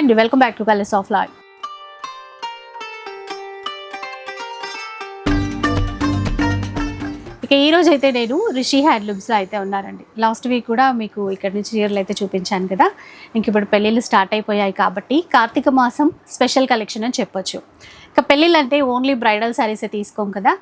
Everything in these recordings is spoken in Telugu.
And. Welcome back to colours of Loy ఇక ఈ రోజు అయితే నేను రిషి హ్యాండ్లూమ్స్లో అయితే ఉన్నానండి. లాస్ట్ వీక్ కూడా మీకు ఇక్కడ నుంచి చీరలు అయితే చూపించాను కదా. ఇంక ఇప్పుడు పెళ్ళిళ్ళు స్టార్ట్ అయిపోయాయి కాబట్టి కార్తీక మాసం స్పెషల్ కలెక్షన్ అని చెప్పొచ్చు. ఇక పెళ్ళిళ్ళు అంటే ఓన్లీ బ్రైడల్ శారీసే తీసుకోం కదా.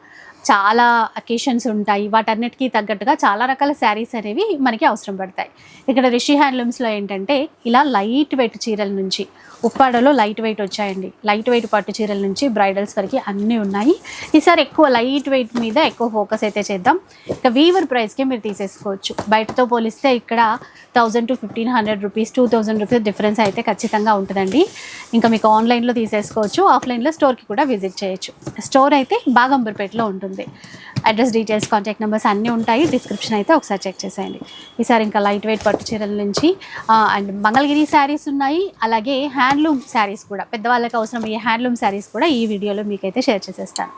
చాలా అకేషన్స్ ఉంటాయి. వాటన్నిటికీ తగ్గట్టుగా చాలా రకాల శారీస్ అనేవి మనకి అవసరం పడతాయి. ఇక్కడ రిషి హ్యాండ్లూమ్స్లో ఏంటంటే ఇలా లైట్ వెయిట్ చీరల నుంచి ఉప్పాడలో లైట్ వెయిట్ వచ్చాయండి. లైట్ వెయిట్ పట్టు చీరల నుంచి బ్రైడల్స్ వరకు అన్నీ ఉన్నాయి. ఈసారి ఎక్కువ లైట్ వెయిట్ మీద ఎక్కువ ఫోకస్ అయితే చేద్దాం. ఇక వీవర్ ప్రైస్కి మీరు తీసేసుకోవచ్చు. బయటతో పోలిస్తే ఇక్కడ thousand to fifteen hundred rupees two thousand rupees difference అయితే ఖచ్చితంగా ఉంటుందండి. ఇంకా మీకు ఆన్లైన్లో తీసేసుకోవచ్చు. ఆఫ్లైన్లో స్టోర్కి కూడా విజిట్ చేయొచ్చు. స్టోర్ అయితే బాగంబర్పేటలో ఉంటుంది. అడ్రస్ డీటెయిల్స్ కాంటాక్ట్ నెంబర్స్ అన్నీ ఉంటాయి. డిస్క్రిప్షన్ అయితే ఒకసారి చెక్ చేసేయండి. ఈసారి ఇంకా లైట్ వెయిట్ పట్టు చీరల నుంచి అండ్ మంగళగిరి శారీస్ ఉన్నాయి. అలాగే హ్యాండ్లూమ్ శారీస్ కూడా. పెద్దవాళ్ళకి అవసరం అయ్యే హ్యాండ్లూమ్ శారీస్ కూడా ఈ వీడియోలో మీకైతే షేర్ చేసేస్తాను.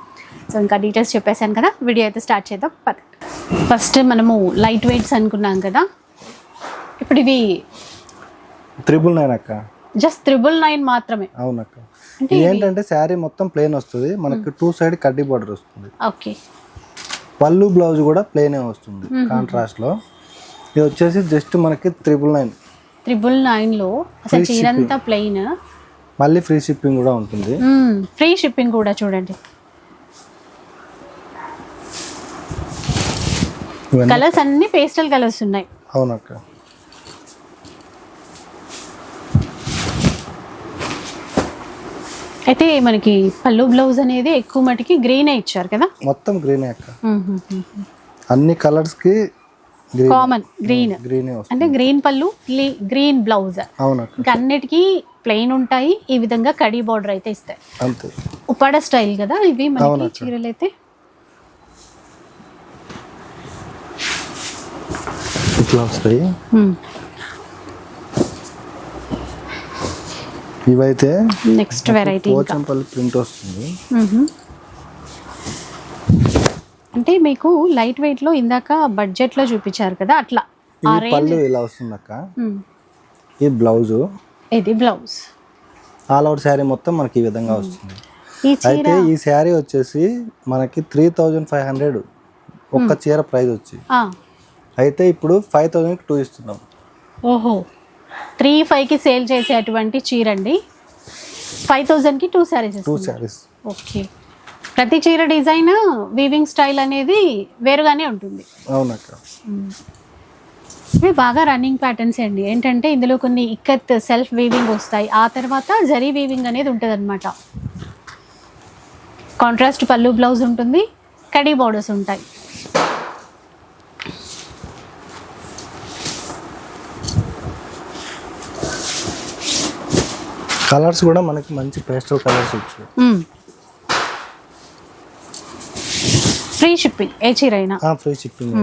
సో ఇంకా డీటెయిల్స్ చెప్పేశాను కదా. వీడియో అయితే స్టార్ట్ చేద్దాం. పద. ఫస్ట్ మనము లైట్ వెయిట్స్ అనుకున్నాం కదా. ఇప్పుడు ఇవి త్రిబుల్ నైన్ అక్క. జస్ట్ త్రిబుల్ నైన్ మాత్రమే. అవునక్క. ఏంటంటే శారీ మొత్తం ప్లేన్ వస్తుంది. మనకి టూ సైడ్ కడ్డీ బార్డర్ వస్తుంది. ఓకే. పళ్ళు బ్లౌజ్ కూడా ప్లేనే వస్తుంది కాంట్రాస్ట్లో. ఇది వచ్చేసి జస్ట్ మనకి త్రిబుల్ నైన్ త్రిబుల్ నైన్లో అసలు చీరంతా ప్లెయిన్ మళ్ళీ ఫ్రీ షిప్పింగ్ కూడా ఉంటుంది. ఫ్రీ షిప్పింగ్ కూడా చూడండి. కలర్స్ అన్ని పేస్టల్ కలర్స్ ఉన్నాయి. అవునక్క. అయితే మనకి పళ్ళు బ్లౌజ్ అనేది ఎక్కువ మటుకి గ్రీనే ఇచ్చారు కదా? మొత్తం గ్రీనే అక్క. అన్ని కలర్స్కి కామన్ గ్రీన్ గ్రీనే అంటే గ్రీన్ పళ్ళు గ్రీన్ బ్లౌజ్ ఇంకా అన్నిటికీ ప్లెయిన్ ఉంటాయి ఈ విధంగా కడీ బార్డర్ అయితే ఇస్తాయి అంతే. ఉప్పాడ స్టైల్ కదా ఇవి మనకి. చీరలు అయితే? ఇట్లా వస్తాయి ఇవైతే నెక్స్ట్ వెరైటీ ఇంకా. పోచంపల్లి ప్రింట్ వస్తుంది. అంటే మీకు లైట్ వెయిట్లో ఇందాక బడ్జెట్లో చూపించారు కదా అట్లా. పళ్ళు ఇలా వస్తుంది అక్క. ఈ బ్లౌజ్ ఇది బ్లౌజ్ ఆల్ అవుట్ శారీ మొత్తం మనకి ఈ విధంగా వస్తుంది. అయితే ఈ శారీ వచ్చేసి మనకి త్రీ థౌజండ్ ఫైవ్ హండ్రెడ్ ఒక్క చీర ప్రైస్ వచ్చి. అయితే ఇప్పుడు ఫైవ్ థౌజండ్కి టూ ఇస్తున్నాం. ఓహో. త్రీ ఫైవ్కి సేల్ చేసేటువంటి చీర అండి ఫైవ్ థౌజండ్కి two saris two saris okay ప్రతి చీర డిజైన్ వీవింగ్ స్టైల్ అనేది వేరుగానే ఉంటుంది. అవునక్క. ఇవి బాగా రన్నింగ్ ప్యాటర్న్స్ అండి. ఏంటంటే ఇందులో కొన్ని ఇక్కత్ సెల్ఫ్ వీవింగ్ వస్తాయి. ఆ తర్వాత జరీ వీవింగ్ అనేది ఉంటుంది అనమాట కాంట్రాస్ట్ పళ్ళు బ్లౌజ్ ఉంటుంది. కడీ బోర్డర్స్ ఉంటాయి. కలర్స్ కూడా మనకి మంచి పేస్టల్ కలర్స్ వచ్చాయి. ఫ్రీ షిప్పింగ్ ఏ చీర అయినా ఫ్రీ షిప్పింగ్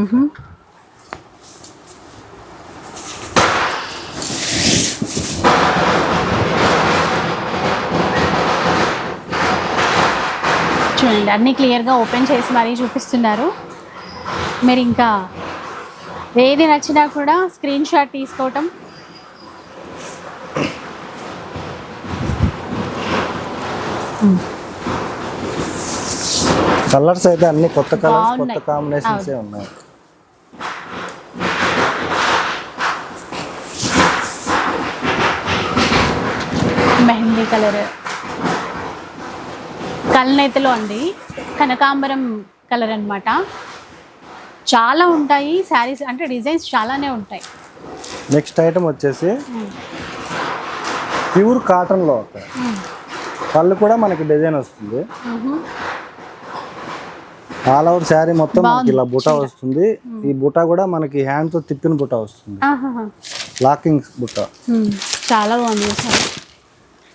చూడండి అన్నీ క్లియర్గా ఓపెన్ చేసి మరీ చూపిస్తున్నారు. మీరు ఇంకా ఏది నచ్చినా కూడా స్క్రీన్ షాట్ తీసుకోవటం. కలర్స్ అయితే అన్ని కొత్త కలర్స్ కొత్త. కాంబినేషన్స్ ఉన్నాయి. మెహందీ కలర్. కల్నేతలో అండి కనకాంబరం కలర్ అన్నమాట. చాలా ఉంటాయి. శారీస్ అంటే డిజైన్స్ చాలానే ఉంటాయి. నెక్స్ట్ ఐటమ్ వచ్చేసి ప్యూర్ కాటన్లో ఒక పళ్ళు కూడా మనకి డిజైన్ వస్తుంది. ఆల్ అవుట్ శారీ మొత్తం మనకి ఇలా బుటా వస్తుంది. ఈ బుటా కూడా మనకి హ్యాండ్తో తిప్పిన బుటా వస్తుంది. లాకింగ్ బుటా. చాలా బాగుంది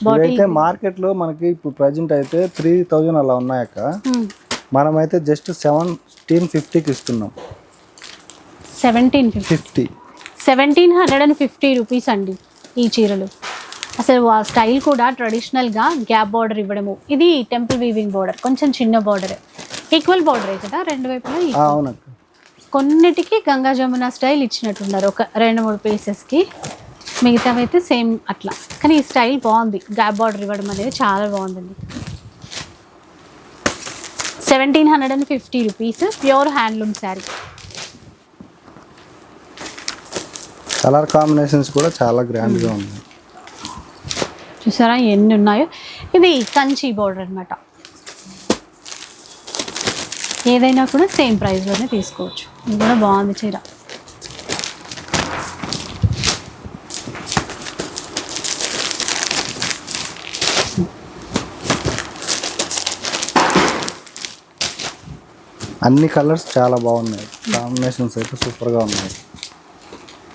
ఇవైతే మార్కెట్లో మనకి ఇప్పుడు ప్రజెంట్ అయితే త్రీ థౌజండ్ అలా ఉన్నాయక్క. మనమైతే జస్ట్ సెవెంటీన్ ఫిఫ్టీకి ఇస్తున్నాం. Seventeen fifty seventeen hundred and fifty rupees అండి ఈ చీరలు. అసలు ఆ స్టైల్ కూడా ట్రెడిషనల్గా గ్యాప్ బార్డర్ ఇవ్వడము. ఇది టెంపుల్ వీవింగ్ బార్డర్ కొంచెం చిన్న బార్డర్ ఈక్వల్ బార్డరే కదా రెండు వైపులా కొన్నిటికి గంగా జమున స్టైల్ ఇచ్చినట్టున్నారు ఒక రెండు మూడు పీసెస్కి మిగతావి అయితే సేమ్ అట్లా. కానీ ఈ స్టైల్ బాగుంది గ్యాప్ బార్డర్ ఇవ్వడం అనేది చాలా బాగుందండి. Seventeen hundred and fifty rupees pure handloom sari colour combinations కూడా చాలా గ్రాండ్గా ఉంది చూసారా? ఎన్ని ఉన్నాయో? ఇది కంచి బోర్డర్ అనమాట ఏదైనా కూడా సేమ్ ప్రైస్లోనే తీసుకోవచ్చు. ఇది కూడా బాగుంది చీర. అన్ని కలర్స్ చాలా బాగున్నాయి. కాంబినేషన్స్ అయితే సూపర్గా ఉన్నాయి.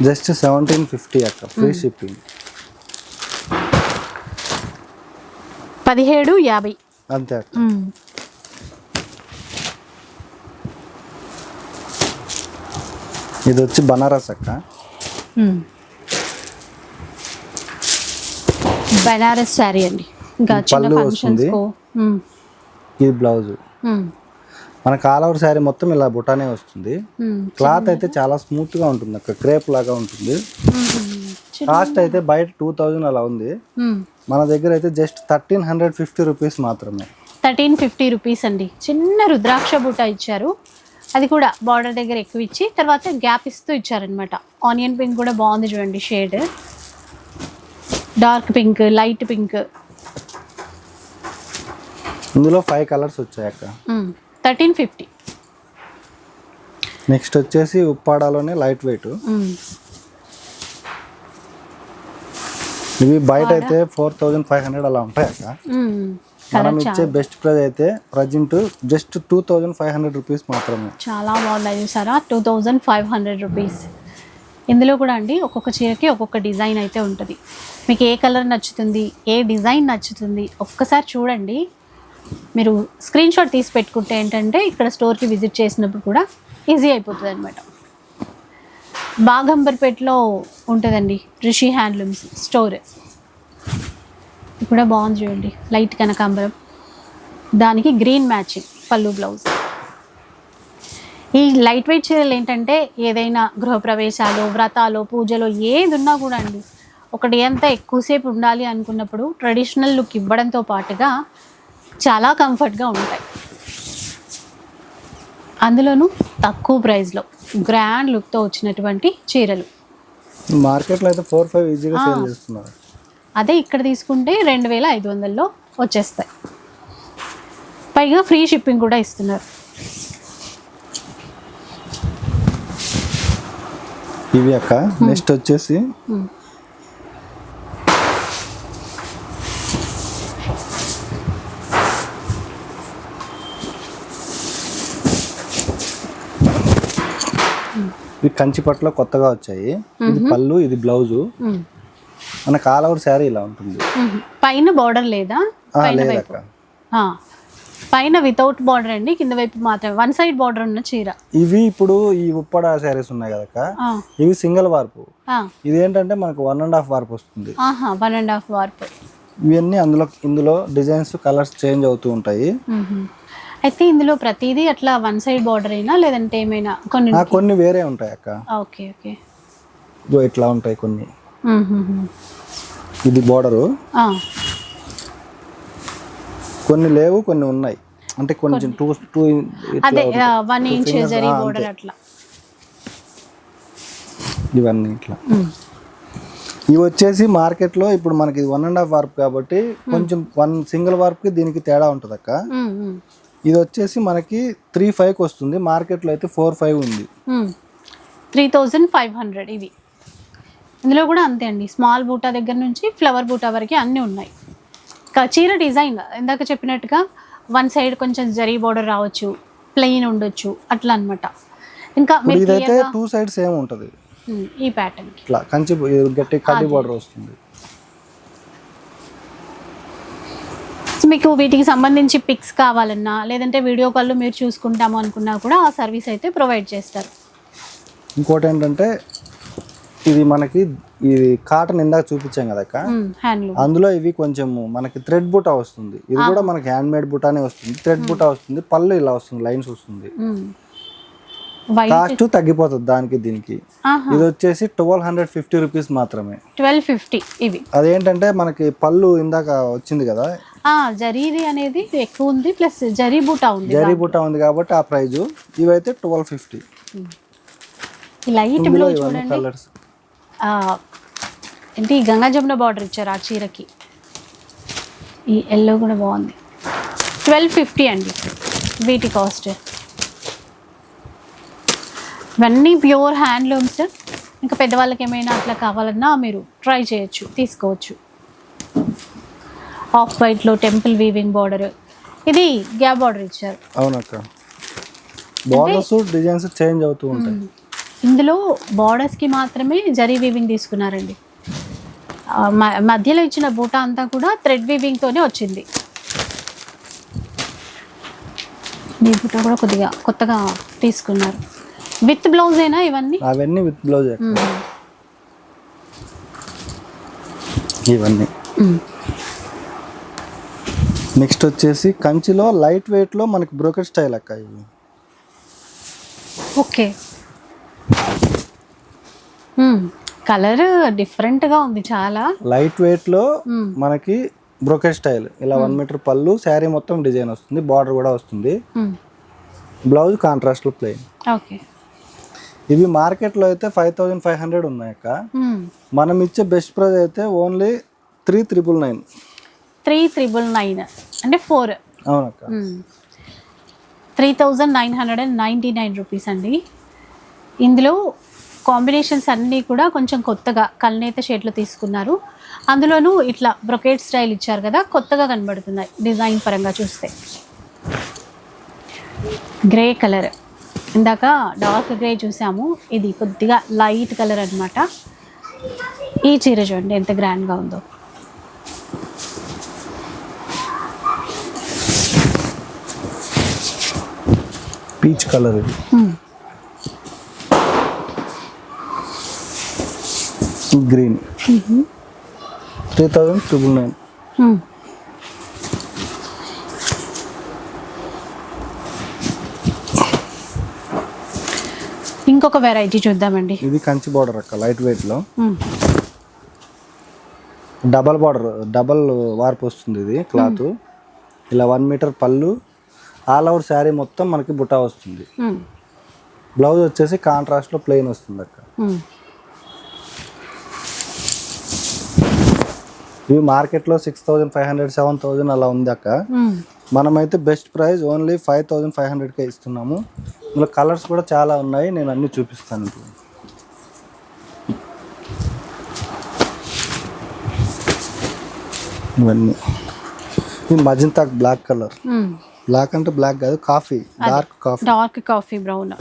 జస్ట్ సెవెంటీన్ ఫిఫ్టీ అక్క ఫ్రీ షిప్పింగ్. పదిహేడు యాభై. అంతే. ఇది వచ్చి బనారస్ అక్క. బనారస్ శారీ అండి. పళ్ళు వస్తుంది. ఇది బ్లౌజ్. మన కాల్ ఓవర్ శారీ మొత్తం ఇలా బుటానే వస్తుంది. క్లాత్ అయితే చాలా స్మూత్గా ఉంటుంది అక్క. క్రేప్ లాగా ఉంటుంది. కాస్ట్ అయితే బయట టూ థౌజండ్ అలా ఉంది. మన దగ్గర అయితే just thirteen hundred fifty rupees మాత్రమే. థర్టీన్ ఫిఫ్టీ రూపీస్ అండి. చిన్న రుద్రాక్ష బూట ఇచ్చారు. అది కూడా బార్డర్ దగ్గర ఎక్కువ ఇచ్చి తర్వాత గ్యాప్ ఇస్తూ ఇచ్చారనమాట ఆనియన్ పింక్ కూడా బాగుంది చూడండి shade. Dark pink light pink. ఇందులో ఫైవ్ కలర్స్ వచ్చాయి అక్క. Thirteen fifty. నెక్స్ట్ వచ్చేసి ఉప్పాడాలోనే లైట్ వెయిట్. ఇవి బయట అయితే ఫోర్ థౌజండ్ ఫైవ్ హండ్రెడ్ అలా ఉంటాయి అక్క. మనం ఇచ్చే బెస్ట్ ప్రైస్ అయితే present just two thousand five hundred rupees మాత్రమే. చాలా బాగున్నాయి చూసారా? Two thousand five hundred rupees. ఇందులో కూడా అండి ఒక్కొక్క చీరకి ఒక్కొక్క డిజైన్ అయితే ఉంటుంది. మీకు ఏ కలర్ నచ్చుతుంది ఏ డిజైన్ నచ్చుతుంది ఒక్కసారి చూడండి. మీరు స్క్రీన్ షాట్ తీసి పెట్టుకుంటే ఏంటంటే ఇక్కడ స్టోర్కి విజిట్ చేసినప్పుడు కూడా ఈజీ అయిపోతుంది అనమాట బాగంబర్పేటలో ఉంటుందండి రిషి హ్యాండ్లూమ్స్ స్టోర్. ఇది కూడా బాగుంది చూడండి లైట్ కనకాంబరం. దానికి గ్రీన్ మ్యాచింగ్ పళ్ళు బ్లౌజ్. ఈ లైట్ వెయిట్ చీరలు ఏంటంటే ఏదైనా గృహప్రవేశాలు వ్రతాలు పూజలు ఏది ఉన్నా కూడా అండి. ఒకటి ఎంత ఎక్కువసేపు ఉండాలి అనుకున్నప్పుడు ట్రెడిషనల్ లుక్ ఇవ్వడంతో పాటుగా చాలా కంఫర్ట్గా ఉంటాయి. అందులోనూ తక్కువ ప్రైస్లో గ్రాండ్ లుక్తో వచ్చినటువంటి చీరలు. మార్కెట్లో అయితే ఫోర్ ఫైవ్ ఈజీగా సేల్ చేస్తున్నారు. అదే ఇక్కడ తీసుకుంటే రెండు వేల ఐదు వందల్లో వచ్చేస్తాయి. పైగా ఫ్రీ షిప్పింగ్ కూడా ఇస్తున్నారు. ఇవి అక్క. నెక్స్ట్ వచ్చేసి కంచిపట్లో కొత్తగా వచ్చాయి. ఇది పళ్ళు ఇది బ్లౌజు. మ్మ్. మన కాల్ ఓవర్ శారీ ఇలా ఉంటుంది. పైన బార్డర్ లేదా? పైన వితౌట్ బార్డర్ అండి కింద వైపు మాత్రమే. వన్ సైడ్ బార్డర్ ఉన్న చీర. ఇవి ఇప్పుడు ఈ ఉప్పడ శారీస్ ఉన్నాయి కదక్క. ఇవి సింగిల్ వార్పు. ఇది ఏంటంటే మనకు వన్ అండ్ హాఫ్ వార్పు వస్తుంది. వన్ అండ్ హాఫ్ వార్ప్ ఇవన్నీ అందులో ఇందులో డిజైన్స్ కలర్స్ చేంజ్ అవుతూ ఉంటాయి. అయితే ఇందులో ప్రతిదీ అట్లా వన్ సైడ్ బార్డర్ అయినా లేదంటే ఏమైనా కొన్ని కొన్ని వేరే ఉంటాయి అక్క. Okay okay. ఇట్లా ఉంటాయి కొన్ని. ఇది బోర్డరు. కొన్ని లేవు కొన్ని ఉన్నాయి. అంటే కొంచెం టూ టూ అదే వన్ ఇంచ్ జరీ బార్డర్ అట్లా. ఇవన్నీ ఇట్లా. ఇవి వచ్చేసి మార్కెట్లో ఇప్పుడు మనకి వన్ అండ్ హాఫ్ వార్ప్ కాబట్టి కొంచెం వన్ సింగిల్ వార్ప్కి దీనికి తేడా ఉంటుంది అక్క. ఇది వచ్చేసి మనకి త్రీ ఫైవ్కి వస్తుంది మార్కెట్లో అయితే ఫోర్ ఫైవ్ ఉంది. త్రీ థౌజండ్ ఫైవ్ హండ్రెడ్ ఇవి. ఇందులో కూడా అంతే అండి. స్మాల్ బూటా దగ్గర నుంచి ఫ్లవర్ బూటా వరకు అన్నీ ఉన్నాయి. చీర డిజైన్ ఇందాక చెప్పినట్టుగా వన్ సైడ్ కొంచెం జరీ బోర్డర్ రావచ్చు ప్లెయిన్ ఉండొచ్చు అట్లా అన్నమాట. ఇంకా ఇదైతే టూ సైడ్స్ ఏమి ఉంటుంది. ఈ ప్యాటర్న్కి ఇట్లా కంచి గట్టి కడ్డీ బార్డర్ వస్తుంది. మీకు వీటికి సంబంధించి పిక్స్ కావాలన్నా లేదంటే వీడియో కాల్లో మీరు చూసుకుంటాము అనుకున్నా కూడా ఆ సర్వీస్ అయితే ప్రొవైడ్ చేస్తారు. ఇంకోటి ఏంటంటే ఇది మనకి ఇది కాటన్ ఇందాక చూపించాం హ్యాండ్లూమ్ అందులో ఇవి కొంచెం మనకి థ్రెడ్ బుటా వస్తుంది. ఇది కూడా మనకి హ్యాండ్ మేడ్ బుటానే వస్తుంది. థ్రెడ్ బుటా వస్తుంది పళ్ళు ఇలా వస్తుంది లైన్స్ వస్తుంది. కాస్ట్ తగ్గిపోతుంది దానికి దీనికి. ఇది వచ్చేసి ట్వెల్వ్ హండ్రెడ్ ఫిఫ్టీ రూపీస్ మాత్రమే. ట్వెల్వ్ ఫిఫ్టీ ఇవి. అదేంటంటే మనకి పళ్ళు ఇందాక వచ్చింది కదా? జరీది అనేది ఎక్కువ ఉంది ప్లస్ జరీ బూటా ఉంది జరీ బుట్ట ఉంది కాబట్టి ఆ ప్రైజు. ఇవైతే ట్వెల్వ్ ఫిఫ్టీ లైట్ బ్లూ చూడండి. కలర్స్ ఏంటి గంగా జమున బార్డర్ ఇచ్చారు ఆ చీరకి? ఈ ఎల్లో కూడా బాగుంది. ట్వెల్వ్ ఫిఫ్టీ అండి. వీటి కాస్ట్ ఇవన్నీ ప్యూర్ హ్యాండ్లూమ్స్. ఇంకా పెద్దవాళ్ళకి ఏమైనా అట్లా కావాలన్నా మీరు ట్రై చేయొచ్చు తీసుకోవచ్చు. ఆఫ్ వైట్లో టెంపుల్ వీవింగ్ బార్డర్ ఇది గ్యాప్ బార్డర్ ఇచ్చారు. అవునక్క. బోర్డర్స్ డిజైన్స్ చేంజ్ అవుతూ ఉంటాయి. ఇందులో బార్డర్స్కి మాత్రమే జరీ వీవింగ్ తీసుకున్నారండి. మధ్యలో ఇచ్చిన బూటా అంతా కూడా థ్రెడ్ వీవింగ్తోనే వచ్చింది. ఈ బూటా కూడా కొద్దిగా కొత్తగా తీసుకున్నారు. విత్ బ్లౌజేనా ఇవన్నీ? అవన్నీ విత్ బ్లౌజ్. ఇవన్నీ. నెక్స్ట్ వచ్చేసి కంచిలో లైట్ వెయిట్లో మనకి బ్రోకెట్ స్టైల్ అక్క ఇవి. ఓకే. కలర్ డిఫరెంట్గా ఉంది చాలా. లైట్ వెయిట్లో. మనకి బ్రోకెట్ స్టైల్. ఇలా వన్ మీటర్ పళ్ళు శారీ మొత్తం డిజైన్ వస్తుంది బార్డర్ కూడా వస్తుంది. బ్లౌజ్ కాంట్రాస్ట్లో ప్లెయిన్. ఓకే. ఇవి మార్కెట్లో అయితే ఫైవ్ థౌజండ్ ఫైవ్ హండ్రెడ్ ఉన్నాయి అక్క. మనం ఇచ్చే బెస్ట్ ప్రైస్ అయితే only three triple nine. Three triple nine. అంటే ఫోర్. అవునక్క. Three thousand nine hundred and ninety nine rupees అండి. ఇందులో కాంబినేషన్స్ అన్నీ కూడా కొంచెం కొత్తగా కల్నేత షేడ్లో తీసుకున్నారు. అందులోనూ ఇట్లా బ్రొకేట్ స్టైల్ ఇచ్చారు కదా కొత్తగా కనబడుతున్నాయి డిజైన్ పరంగా చూస్తే. Grey colour. ఇందాక డార్క్ గ్రే చూసాము. ఇది కొద్దిగా లైట్ కలర్ అన్నమాట. ఈ చీర చూడండి ఎంత గ్రాండ్గా ఉందో. పీచ్ కలర్ ఇది. Green three thousand triple nine ఇంకొక వెరైటీ చూద్దామండి ఇది కంచి బార్డర్ అక్క లైట్ వెయిట్లో. డబల్ బార్డర్ డబల్ వార్ప్ వస్తుంది ఇది క్లాత్ ఇలా వన్ మీటర్ పళ్ళు ఆల్ ఓవర్ శారీ మొత్తం మనకి బుటా వస్తుంది. బ్లౌజ్ వచ్చేసి కాంట్రాస్ట్లో ప్లెయిన్ వస్తుంది అక్క. ఇవి మార్కెట్లో six thousand five hundred seven thousand అలా ఉంది అక్క. మనమైతే best price only five thousand five హండ్రెడ్కే ఇస్తున్నాము. ఇందులో కలర్స్ కూడా చాలా ఉన్నాయి. నేను అన్ని చూపిస్తాను ఇప్పుడు. ఇవన్నీ. ఇది మజంతా బ్లాక్ కలర్. బ్లాక్ అంటే బ్లాక్ కాదు coffee. Dark coffee. Dark coffee brown.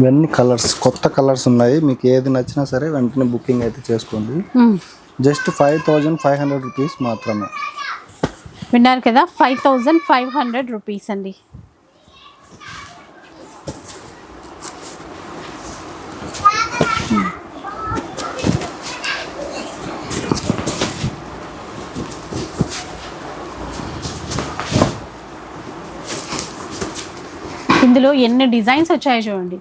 ఇవన్నీ కలర్స్ కొత్త కలర్స్ ఉన్నాయి. మీకు ఏది నచ్చినా సరే వెంటనే బుకింగ్ అయితే చేసుకోండి. Just five thousand five hundred rupees మాత్రమే. విన్నారు కదా five thousand five hundred rupees అండి. ఇందులో ఎన్ని డిజైన్స్ వచ్చాయో చూడండి.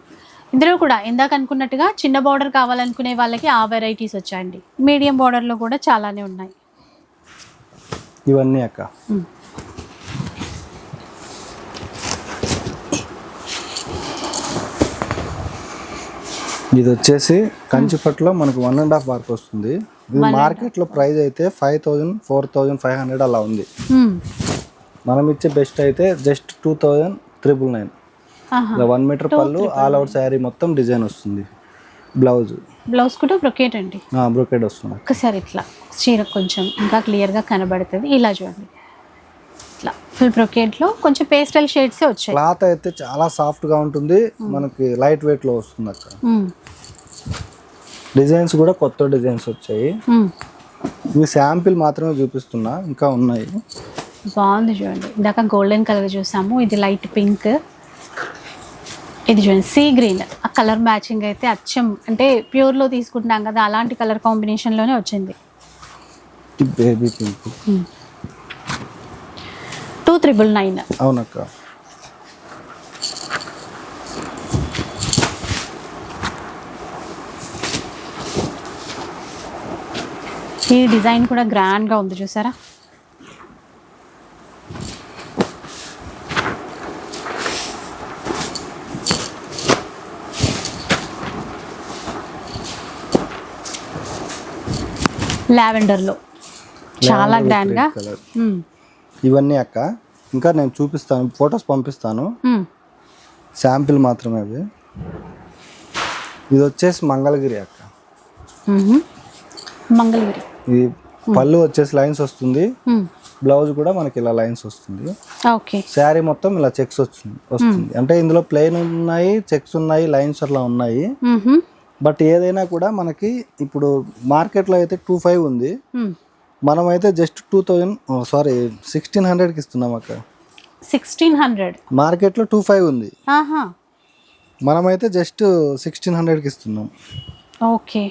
ఇందులో కూడా ఇందాక అనుకున్నట్టుగా చిన్న బార్డర్ కావాలనుకునే వాళ్ళకి ఆ వెరైటీస్ వచ్చాయండి మీడియం బార్డర్లో కూడా చాలానే ఉన్నాయి ఇవన్నీ అక్క. ఇది వచ్చేసి కంచిపట్లో మనకు వన్ అండ్ హాఫ్ వర్క్ వస్తుంది ఇది మార్కెట్లో ప్రైస్ అయితే five thousand four thousand five hundred అలా ఉంది. మనం ఇచ్చే బెస్ట్ అయితే just two thousand triple nine. ఇలా వన్ మీటర్ పళ్ళు ఆల్ అవుట్ శారీ మొత్తం డిజైన్ వస్తుంది. బ్లౌజ్ బ్లౌజ్ కూడా బ్రొకేట్ అండి. బ్రోకెడ్ వస్తుంది. ఒక్కసారి ఇట్లా చీర కొంచెం ఇంకా క్లియర్గా కనబడుతుంది. ఇలా చూడండి. ఇట్లా ఫుల్ బ్రొకేట్లో కొంచెం పేస్టల్ షేడ్సే వచ్చాయి. క్లాత్ అయితే చాలా సాఫ్ట్గా ఉంటుంది. మనకి లైట్ వెయిట్లో వస్తుంది అక్క. మ్మ్. డిజైన్స్ కూడా కొత్త డిజైన్స్ వచ్చాయి. మ్మ్. ఇవి శాంపిల్ మాత్రమే చూపిస్తున్నా. ఇంకా ఉన్నాయి. బాగుంది చూడండి. ఇందాక గోల్డెన్ కలర్ చూసాము. ఇది లైట్ పింక్ ఇది చూడండి సీ గ్రీన్ ఆ కలర్ మ్యాచింగ్ అయితే అచ్చం. అంటే ప్యూర్లో తీసుకుంటున్నాం కదా అలాంటి కలర్ కాంబినేషన్లోనే వచ్చింది. Baby pink two triple nine అవునక్క. ఈ డిజైన్ కూడా గ్రాండ్గా ఉంది చూసారా? లావెండర్లో. చాలా గ్రాండ్గా. ఇవన్నీ అక్క. ఇంకా నేను చూపిస్తాను ఫొటోస్ పంపిస్తాను. శాంపిల్ మాత్రమే అవి. ఇది వచ్చేసి మంగళగిరి అక్క. మంగళగిరి. ఇది పళ్ళు వచ్చేసి లైన్స్ వస్తుంది. బ్లౌజ్ కూడా మనకి ఇలా లైన్స్ వస్తుంది. ఓకే. శారీ మొత్తం ఇలా చెక్స్ వస్తుంది. వస్తుంది అంటే ఇందులో ప్లెయిన్ ఉన్నాయి చెక్స్ ఉన్నాయి లైన్స్ అట్లా ఉన్నాయి. బట్ ఏదైనా కూడా మనకి ఇప్పుడు మార్కెట్లో అయితే టూ ఫైవ్ ఉంది. మనమైతే just two thousand sorry sixteen హండ్రెడ్కి ఇస్తున్నాం అక్క. Sixteen hundred? మార్కెట్లో టూ ఫైవ్ ఉంది. మనమైతే జస్ట్ సిక్స్టీన్ హండ్రెడ్కి ఇస్తున్నాం. ఓకే.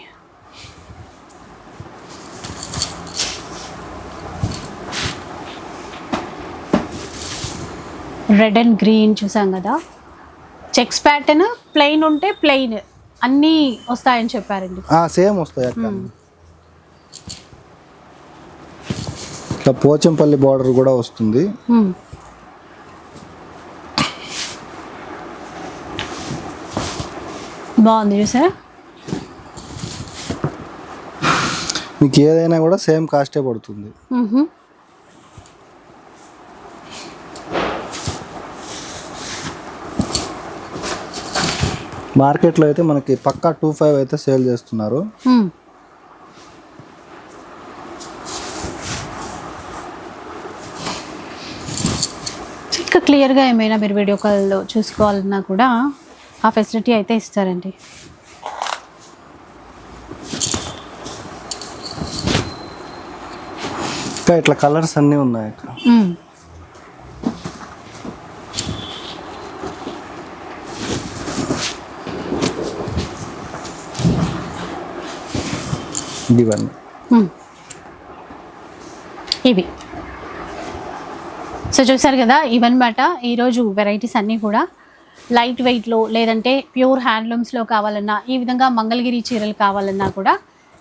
రెడ్ అండ్ గ్రీన్ చూసాం కదా. చెక్స్ ప్యాటర్న్ ప్లెయిన్ ఉంటే ప్లెయిన్. అన్నీ వస్తాయని చెప్పారండి. సేమ్ వస్తాయి అక్క. ఇట్లా పోచంపల్లి బార్డర్ కూడా వస్తుంది. బాగుంది చూసారా? మీకు ఏదైనా కూడా సేమ్ కాస్టే పడుతుంది. మార్కెట్లో అయితే మనకి పక్కా టూ ఫైవ్ అయితే సేల్ చేస్తున్నారు. ఇంకా క్లియర్గా ఏమైనా మీరు వీడియో కాల్లో చూసుకోవాలన్నా కూడా ఆ ఫెసిలిటీ అయితే ఇస్తారండి. ఇంకా ఇట్లా కలర్స్ అన్నీ ఉన్నాయి అక్క ఇవన్నీ ఇవి. సో చూసారు కదా ఇవన్నమాట ఈరోజు వెరైటీస్ అన్నీ కూడా లైట్ వెయిట్లో లేదంటే ప్యూర్ హ్యాండ్లూమ్స్లో కావాలన్నా ఈ విధంగా మంగళగిరి చీరలు కావాలన్నా కూడా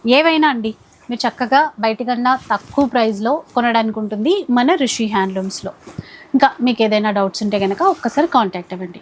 ఏవైనా అండి మీరు చక్కగా బయటకన్నా తక్కువ ప్రైస్లో కొనడానికి ఉంటుంది మన రిషి హ్యాండ్లూమ్స్లో ఇంకా మీకు ఏదైనా డౌట్స్ ఉంటే కనుక ఒక్కసారి కాంటాక్ట్ అవ్వండి.